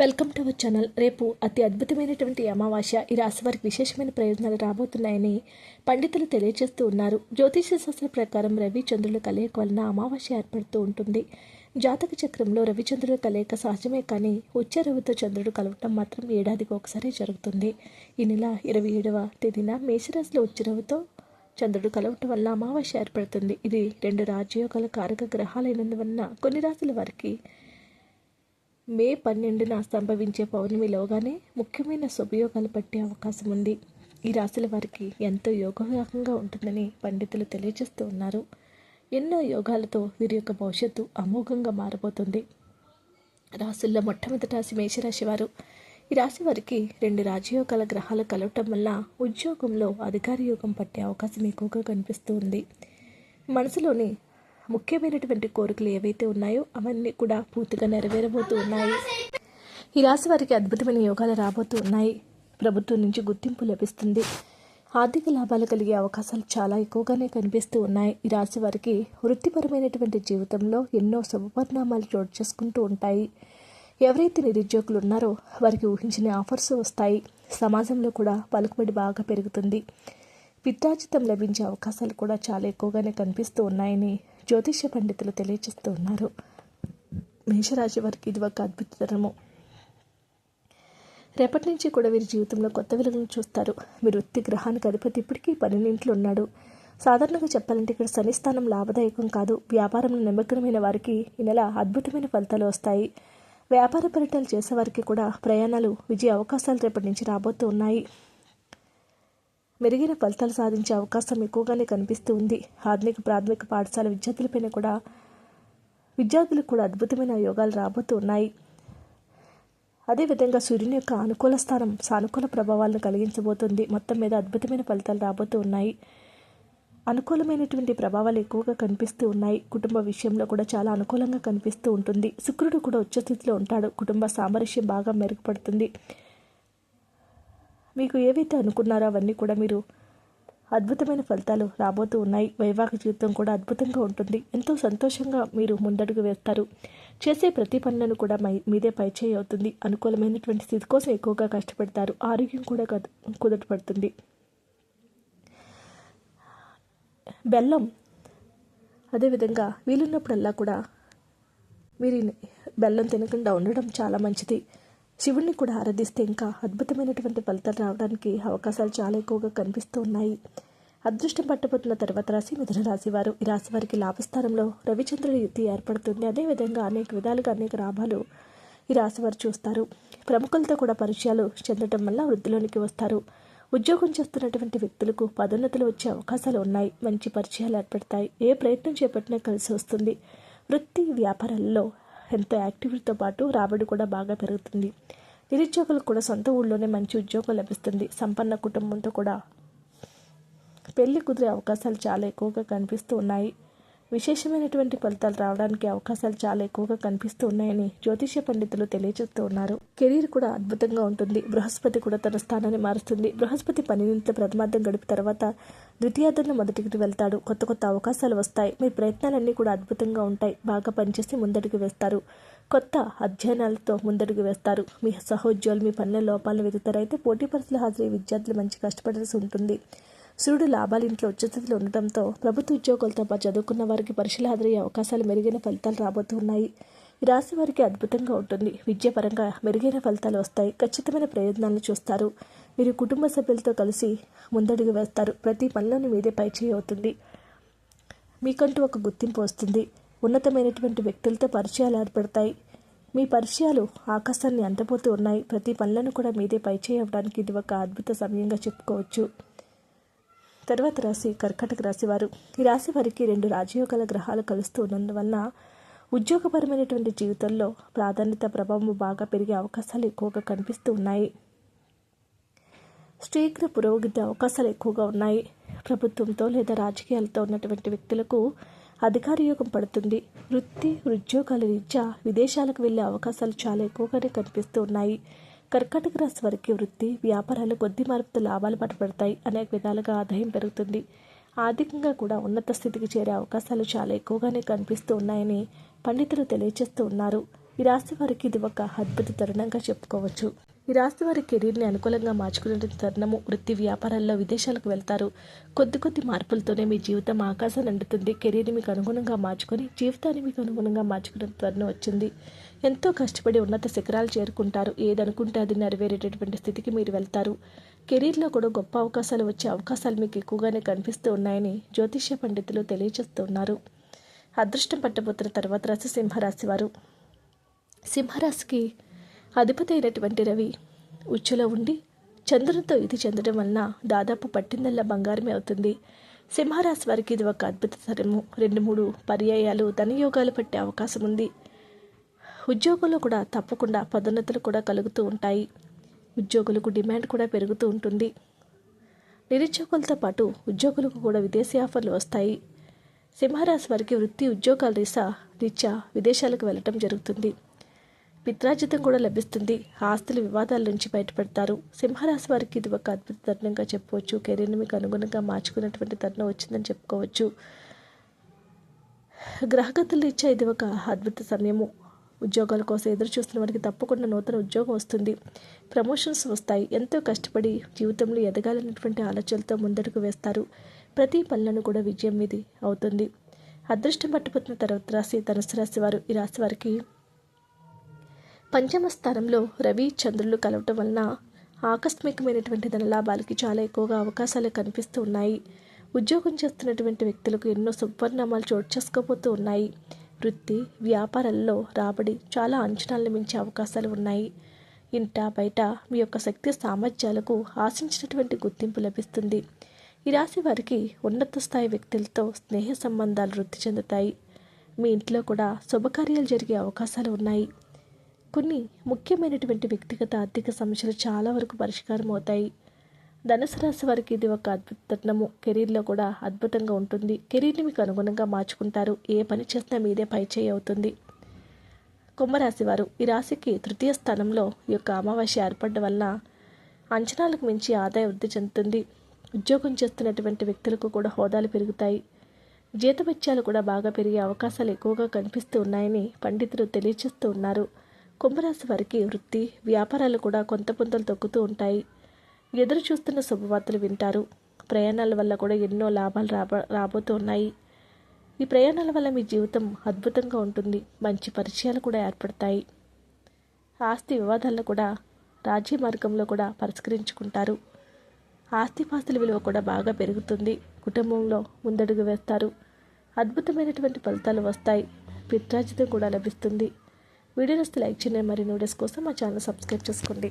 Welcome to our channel. రేపు అతి అద్భుతమైనటువంటి అమావాస్య ఈ రాశి వారికి విశేషమైన ప్రయోజనాలు రాబోతున్నాయని పండితులు తెలియజేస్తూ ఉన్నారు. జ్యోతిష శాస్త్ర ప్రకారం రవి చంద్రుల కలయిక వలన అమావాస్య ఏర్పడుతూ ఉంటుంది. జాతక చక్రంలో రవిచంద్రుల కలయిక సహజమే కానీ ఉచ్చ రవితో చంద్రుడు కలవటం మాత్రం ఏడాదికి ఒకసారి జరుగుతుంది. ఈ నెల ఇరవై ఏడవ తేదీన మేషరాశిలో ఉచ్చ రవితో చంద్రుడు కలవటం వల్ల అమావాస్య ఏర్పడుతుంది. ఇది రెండు రాజయోగాల కారక గ్రహాలైనందువలన కొన్ని రాశుల వారికి మే పన్నెండున సంభవించే పౌర్ణమిలోగానే ముఖ్యమైన శుభయోగాలు పట్టే అవకాశం ఉంది. ఈ రాశుల వారికి ఎంతో యోగదాయకంగా ఉంటుందని పండితులు తెలియజేస్తూ ఉన్నారు. ఎన్నో యోగాలతో వీరి యొక్క భవిష్యత్తు అమోఘంగా మారబోతుంది. రాశుల్లో మొట్టమొదటి రాశి మేషరాశి వారు ఈ రాశి వారికి రెండు రాజయోగాల గ్రహాలు కలవటం వల్ల ఉద్యోగంలో అధికార యోగం పట్టే అవకాశం ఎక్కువగా కనిపిస్తూ ఉంది. మనసులోని ముఖ్యమైనటువంటి కోరికలు ఏవైతే ఉన్నాయో అవన్నీ కూడా పూర్తిగా నెరవేరబోతూ ఉన్నాయి. ఈ రాశి వారికి అద్భుతమైన యోగాలు రాబోతూ ఉన్నాయి. ప్రభుత్వం నుంచి గుర్తింపు లభిస్తుంది. ఆర్థిక లాభాలు కలిగే అవకాశాలు చాలా ఎక్కువగానే కనిపిస్తూ ఉన్నాయి. ఈ రాశి వారికి వృత్తిపరమైనటువంటి జీవితంలో ఎన్నో శుభపరిణామాలు చోటు చేసుకుంటూ ఉంటాయి. ఎవరైతే నిరుద్యోగులు ఉన్నారో వారికి ఊహించిన ఆఫర్స్ వస్తాయి. సమాజంలో కూడా పలుకుబడి బాగా పెరుగుతుంది. పిత్రాజితం లభించే అవకాశాలు కూడా చాలా ఎక్కువగానే కనిపిస్తూ ఉన్నాయని జ్యోతిష పండితులు తెలియజేస్తూ ఉన్నారు. మేషరాశి వారికి ఇది ఒక అద్భుతతరము రేపటి నుంచి కూడా వీరి జీవితంలో కొత్త విలువలను చూస్తారు. మీరు వృత్తి గ్రహానికి అధిపతి ఇప్పటికీ పన్నెండింట్లో ఉన్నాడు. సాధారణంగా చెప్పాలంటే ఇక్కడ శని స్థానం లాభదాయకం కాదు. వ్యాపారంలో నిమగ్నమైన వారికి ఈ నెల అద్భుతమైన ఫలితాలు వస్తాయి. వ్యాపార పర్యటనలు చేసేవారికి కూడా ప్రయాణాలు విజయ అవకాశాలు రేపటి నుంచి రాబోతూ ఉన్నాయి. మెరుగైన ఫలితాలు సాధించే అవకాశం ఎక్కువగానే కనిపిస్తూ ఉంది. ఆధునిక ప్రాథమిక పాఠశాల విద్యార్థులపైన కూడా విద్యార్థులకు కూడా అద్భుతమైన యోగాలు రాబోతూ ఉన్నాయి. అదేవిధంగా సూర్యుని యొక్క అనుకూల స్థానం సానుకూల ప్రభావాలను కలిగించబోతుంది. మొత్తం మీద అద్భుతమైన ఫలితాలు రాబోతూ ఉన్నాయి. అనుకూలమైనటువంటి ప్రభావాలు ఎక్కువగా కనిపిస్తూ ఉన్నాయి. కుటుంబ విషయంలో కూడా చాలా అనుకూలంగా కనిపిస్తూ ఉంటుంది. శుక్రుడు కూడా ఉచ్చస్థితిలో ఉంటాడు. కుటుంబ సామరస్యం బాగా మెరుగుపడుతుంది. మీకు ఏవైతే అనుకున్నారో అవన్నీ కూడా మీరు అద్భుతమైన ఫలితాలు రాబోతూ ఉన్నాయి. వైవాహిక జీవితం కూడా అద్భుతంగా ఉంటుంది. ఎంతో సంతోషంగా మీరు ముందడుగు వేస్తారు. చేసే ప్రతి పనులను కూడా మై మీదే పైచేయి అవుతుంది. అనుకూలమైనటువంటి స్థితి కోసం ఎక్కువగా కష్టపడతారు. ఆరోగ్యం కూడా కుదటపడుతుంది. బెల్లం అదేవిధంగా వీలున్నప్పుడల్లా కూడా మీరు బెల్లం తినకుండా ఉండడం చాలా మంచిది. శివుణ్ణి కూడా ఆరాధిస్తే ఇంకా అద్భుతమైనటువంటి ఫలితాలు రావడానికి అవకాశాలు చాలా ఎక్కువగా కనిపిస్తూ ఉన్నాయి. అదృష్టం పట్టబోతున్న తర్వాత రాశి మిథున రాశి వారు ఈ రాశి వారికి లాభస్థానంలో రవిచంద్రుడి యుద్ధి ఏర్పడుతుంది. అదేవిధంగా అనేక విధాలుగా అనేక లాభాలు ఈ రాశి వారు చూస్తారు. ప్రముఖులతో కూడా పరిచయాలు చెందటం వల్ల వృద్ధిలోనికి వస్తారు. ఉద్యోగం చేస్తున్నటువంటి వ్యక్తులకు పదోన్నతులు వచ్చే అవకాశాలు ఉన్నాయి. మంచి పరిచయాలు ఏర్పడతాయి. ఏ ప్రయత్నం చేపట్టినా కలిసి వస్తుంది. వృత్తి వ్యాపారాల్లో ఎంతో యాక్టివిటీతో పాటు రాబడి కూడా బాగా పెరుగుతుంది. నిరుద్యోగులకు కూడా సొంత ఊళ్ళోనే మంచి ఉద్యోగం లభిస్తుంది. సంపన్న కుటుంబంతో కూడా పెళ్ళి కుదిరే అవకాశాలు చాలా ఎక్కువగా కనిపిస్తూ ఉన్నాయి. విశేషమైనటువంటి ఫలితాలు రావడానికి అవకాశాలు చాలా ఎక్కువగా కనిపిస్తూ ఉన్నాయని జ్యోతిష్య పండితులు తెలియజేస్తూ ఉన్నారు. కెరీర్ కూడా అద్భుతంగా ఉంటుంది. బృహస్పతి కూడా తన స్థానాన్ని మారుస్తుంది. బృహస్పతి పన్నెండింటిలో ప్రథమార్థం గడిపిన తర్వాత ద్వితీయార్థంలో మొదటికి వెళ్తాడు. కొత్త కొత్త అవకాశాలు వస్తాయి. మీ ప్రయత్నాలన్నీ కూడా అద్భుతంగా ఉంటాయి. బాగా పనిచేసి ముందడుగు వేస్తారు. కొత్త అధ్యయనాలతో ముందడుగు వేస్తారు. మీ సహోద్యోగులు మీ పనుల లోపాలను వెతుతారైతే పోటీ పరీక్షలు హాజరయ్యే విద్యార్థులు మంచి కష్టపడాల్సి ఉంటుంది. సూర్యుడు లాభాల ఇంట్లో ఉచ్చస్థితిలో ఉండటంతో ప్రభుత్వ ఉద్యోగులతో పాటు చదువుకున్న వారికి పరీక్షలు హాజరయ్యే అవకాశాలు మెరుగైన ఫలితాలు రాబోతున్నాయి. ఈ రాశి వారికి అద్భుతంగా ఉంటుంది. విద్యాపరంగా మెరుగైన ఫలితాలు వస్తాయి. ఖచ్చితమైన ప్రయోజనాలను చూస్తారు. మీరు కుటుంబ సభ్యులతో కలిసి ముందడుగు వేస్తారు. ప్రతి పనిలోని మీదే పైచేయి అవుతుంది. మీకంటూ ఒక గుర్తింపు వస్తుంది. ఉన్నతమైనటువంటి వ్యక్తులతో పరిచయాలు ఏర్పడతాయి. మీ పరిచయాలు ఆకాశాన్ని అంటపోతూ ఉన్నాయి. ప్రతి పనులను కూడా మీదే పైచేయి అవ్వడానికి ఇది ఒక అద్భుత సమయంగా చెప్పుకోవచ్చు. తర్వాత రాశి కర్కటక రాశి వారు ఈ రాశి వారికి రెండు రాజయోగాల గ్రహాలు కలుస్తూ ఉన్నందువలన ఉద్యోగపరమైనటువంటి జీవితంలో ప్రాధాన్యత ప్రభావం బాగా పెరిగే అవకాశాలు ఎక్కువగా కనిపిస్తూ ఉన్నాయి. శీఘ్ర పురోగతి అవకాశాలు ఎక్కువగా ఉన్నాయి. ప్రభుత్వంతో లేదా రాజకీయాలతో ఉన్నటువంటి వ్యక్తులకు అధికార యోగం పడుతుంది. వృత్తి ఉద్యోగాల రీత్యా విదేశాలకు వెళ్ళే అవకాశాలు చాలా ఎక్కువగానే కనిపిస్తూ ఉన్నాయి. కర్కాటక రాశి వారికి వృత్తి వ్యాపారాలు కొద్ది మార్పుతో లాభాలు పట్టబడతాయి అనేక విధాలుగా ఆదాయం పెరుగుతుంది. ఆర్థికంగా కూడా ఉన్నత స్థితికి చేరే అవకాశాలు చాలా ఎక్కువగానే కనిపిస్తూ ఉన్నాయని పండితులు తెలియజేస్తూ ఉన్నారు. ఈ రాశి వారికి ఇది ఒక అద్భుత తరుణంగా చెప్పుకోవచ్చు. ఈ రాశి వారి కెరీర్ని అనుకూలంగా మార్చుకునే తరుణము. వృత్తి వ్యాపారాల్లో విదేశాలకు వెళ్తారు. కొద్ది కొద్ది మార్పులతోనే మీ జీవితం ఆకాశాన్ని అందుతుంది కెరీర్ని మీకు అనుగుణంగా మార్చుకొని జీవితాన్ని మీకు అనుగుణంగా మార్చుకునే తరుణం వచ్చింది. ఎంతో కష్టపడి ఉన్నత శిఖరాలు చేరుకుంటారు. ఏదనుకుంటే అది నెరవేరేటటువంటి స్థితికి మీరు వెళ్తారు. కెరీర్లో కూడా గొప్ప అవకాశాలు వచ్చే అవకాశాలు మీకు ఎక్కువగానే కనిపిస్తూ ఉన్నాయని జ్యోతిష్య పండితులు తెలియజేస్తున్నారు. అదృష్టం పట్టబోతున్న తర్వాత రాశి సింహరాశి వారు సింహరాశికి అధిపతి అయినటువంటి రవి ఉచ్చులో ఉండి చంద్రునితో ఇది చెందడం వలన దాదాపు పట్టిందల్లా బంగారమే అవుతుంది. సింహరాశి వారికి ఇది ఒక అద్భుత తరము. రెండు మూడు పర్యాయాలు ధనయోగాలు పట్టే అవకాశం ఉంది. ఉద్యోగంలో కూడా తప్పకుండా పదోన్నతులు కూడా కలుగుతూ ఉంటాయి. ఉద్యోగులకు డిమాండ్ కూడా పెరుగుతూ ఉంటుంది. నిరుద్యోగులతో పాటు ఉద్యోగులకు కూడా విదేశీ ఆఫర్లు వస్తాయి. సింహరాశి వారికి వృత్తి ఉద్యోగాల రీసా రీత్యా విదేశాలకు వెళ్ళటం జరుగుతుంది. పిత్రాజితం కూడా లభిస్తుంది. ఆస్తుల వివాదాల నుంచి బయటపడతారు. సింహరాశి వారికి ఇది ఒక అద్భుత తరుణంగా చెప్పవచ్చు. కెరీర్ని మీకు అనుగుణంగా మార్చుకున్నటువంటి తరుణం వచ్చిందని చెప్పుకోవచ్చు. గ్రహగతులు ఇచ్చే ఇది ఒక అద్భుత సమయము. ఉద్యోగాల కోసం ఎదురు చూస్తున్న వారికి తప్పకుండా నూతన ఉద్యోగం వస్తుంది. ప్రమోషన్స్ వస్తాయి. ఎంతో కష్టపడి జీవితంలో ఎదగాలన్నటువంటి ఆలోచనలతో ముందడుగు వేస్తారు. ప్రతి పనులను కూడా విజయం మీది అవుతుంది. అదృష్టం పట్టుకున్న తర్వాత రాశి ధనుసు రాశి వారు ఈ రాశి వారికి పంచమ స్థానంలో రవి చంద్రులు కలవటం వలన ఆకస్మికమైనటువంటి ధనలాభాలకి చాలా ఎక్కువగా అవకాశాలు కనిపిస్తూ ఉన్నాయి. ఉద్యోగం చేస్తున్నటువంటి వ్యక్తులకు ఎన్నో సుపరిణామాలు చోటు చేసుకోబోతూ ఉన్నాయి. వృత్తి వ్యాపారాల్లో రాబడి చాలా అంచనాలను మించే అవకాశాలు ఉన్నాయి. ఇంట బయట మీ యొక్క శక్తి సామర్థ్యాలకు ఆశించినటువంటి గుర్తింపు లభిస్తుంది. ఈ రాశి వారికి ఉన్నత స్థాయి వ్యక్తులతో స్నేహ సంబంధాలు వృద్ధి చెందుతాయి. మీ ఇంట్లో కూడా శుభకార్యాలు జరిగే అవకాశాలు ఉన్నాయి. కొన్ని ముఖ్యమైనటువంటి వ్యక్తిగత ఆర్థిక సమస్యలు చాలా వరకు పరిష్కారం అవుతాయి. ధనుసు రాశి వారికి ఇది ఒక అద్భుత తరుణము కెరీర్లో కూడా అద్భుతంగా ఉంటుంది. కెరీర్ని మీకు అనుగుణంగా మార్చుకుంటారు. ఏ పని చేసినా మీదే పైచేయి అవుతుంది. కుంభరాశి వారు ఈ రాశికి తృతీయ స్థానంలో ఈ యొక్క అమావాస్య ఏర్పడడం వల్ల అంచనాలకు మించి ఆదాయ వృద్ధి చెందుతుంది. ఉద్యోగం చేస్తున్నటువంటి వ్యక్తులకు కూడా హోదాలు పెరుగుతాయి. జీతభత్యాలు కూడా బాగా పెరిగే అవకాశాలు ఎక్కువగా కనిపిస్తూ ఉన్నాయని పండితులు తెలియజేస్తూ ఉన్నారు. కుంభరాశి వారికి వృత్తి వ్యాపారాలు కూడా కొంత పొంతలు తొక్కుతూ ఉంటాయి. ఎదురు చూస్తున్న శుభవార్తలు వింటారు. ప్రయాణాల వల్ల కూడా ఎన్నో లాభాలు రాబో రాబోతున్నాయి ఈ ప్రయాణాల వల్ల మీ జీవితం అద్భుతంగా ఉంటుంది. మంచి పరిచయాలు కూడా ఏర్పడతాయి. ఆస్తి వివాదాల్లో కూడా రాజ్య మార్గంలో కూడా పరిష్కరించుకుంటారు. ఆస్తిపాస్తుల విలువ కూడా బాగా పెరుగుతుంది. కుటుంబంలో ముందడుగు వేస్తారు. అద్భుతమైనటువంటి ఫలితాలు వస్తాయి. పిత్రాజితం కూడా లభిస్తుంది. వీడియో వస్తే లైక్ చేయండి మరి నోటీస్ కోసం మా ఛానల్ సబ్స్క్రైబ్ చేసుకోండి.